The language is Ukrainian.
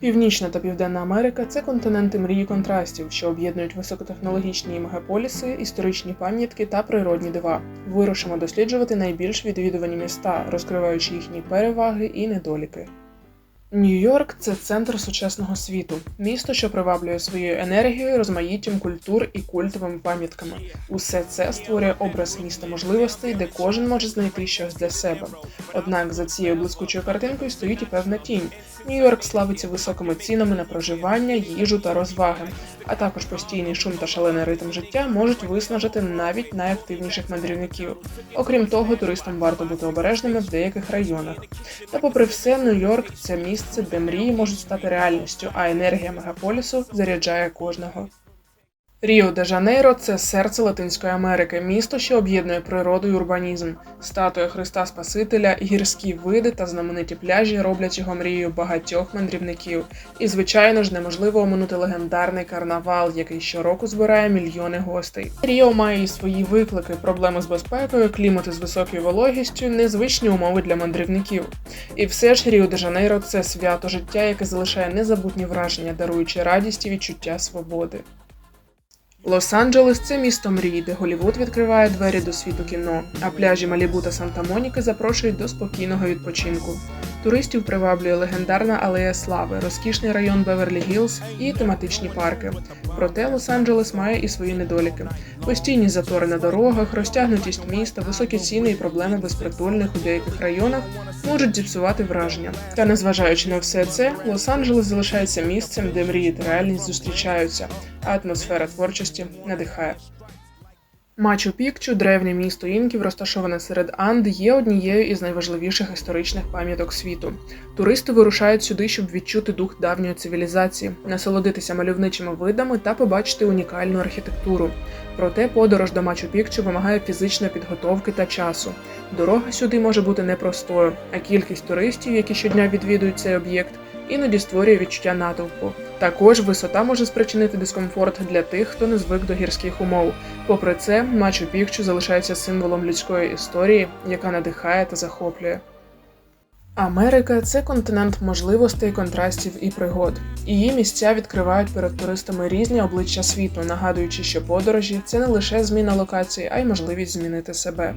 Північна та Південна Америка це континенти мрії контрастів, що об'єднують високотехнологічні мегаполіси, історичні пам'ятки та природні дива. Вирушимо досліджувати найбільш відвідувані міста, розкриваючи їхні переваги і недоліки. Нью-Йорк це центр сучасного світу, місто, що приваблює своєю енергією, розмаїттям культур і культовими пам'ятками. Усе це створює образ міста можливостей, де кожен може знайти щось для себе. Однак за цією блискучою картинкою стоїть і певна тінь. Нью-Йорк славиться високими цінами на проживання, їжу та розваги, а також постійний шум та шалений ритм життя можуть виснажити навіть найактивніших мандрівників. Окрім того, туристам варто бути обережними в деяких районах. Та попри все, Нью-Йорк це місце, де мрії можуть стати реальністю, а енергія мегаполісу заряджає кожного. Ріо де Жанейро це серце Латинської Америки, місто, що об'єднує природу і урбанізм. Статуя Христа Спасителя, гірські види та знамениті пляжі роблять його мрією багатьох мандрівників. І, звичайно ж, неможливо оминути легендарний карнавал, який щороку збирає мільйони гостей. Ріо має і свої виклики, проблеми з безпекою, клімати з високою вологістю, незвичні умови для мандрівників. І все ж Ріо де Жанейро це свято життя, яке залишає незабутні враження, даруючи радість і відчуття свободи. Лос-Анджелес це місто мрій, де Голівуд відкриває двері до світу кіно, а пляжі Малібу та Санта-Моніки запрошують до спокійного відпочинку. Туристів приваблює легендарна алея слави, розкішний район Беверлі Гілз і тематичні парки. Проте Лос-Анджелес має і свої недоліки: постійні затори на дорогах, розтягнутість міста, високі ціни і проблеми безпритульних у деяких районах можуть зіпсувати враження. Та незважаючи на все це, Лос-Анджелес залишається місцем, де мрії та реальність зустрічаються, а атмосфера творчості надихає. Мачу Пікчу, древнє місто інків, розташоване серед Анд, є однією із найважливіших історичних пам'яток світу. Туристи вирушають сюди, щоб відчути дух давньої цивілізації, насолодитися мальовничими видами та побачити унікальну архітектуру. Проте подорож до Мачу Пікчу вимагає фізичної підготовки та часу. Дорога сюди може бути непростою, а кількість туристів, які щодня відвідують цей об'єкт, іноді створює відчуття натовпу. Також висота може спричинити дискомфорт для тих, хто не звик до гірських умов. Попри це, Мачу Пікчу залишається символом людської історії, яка надихає та захоплює. Америка це континент можливостей, контрастів і пригод. Її місця відкривають перед туристами різні обличчя світу, нагадуючи, що подорожі це не лише зміна локації, а й можливість змінити себе.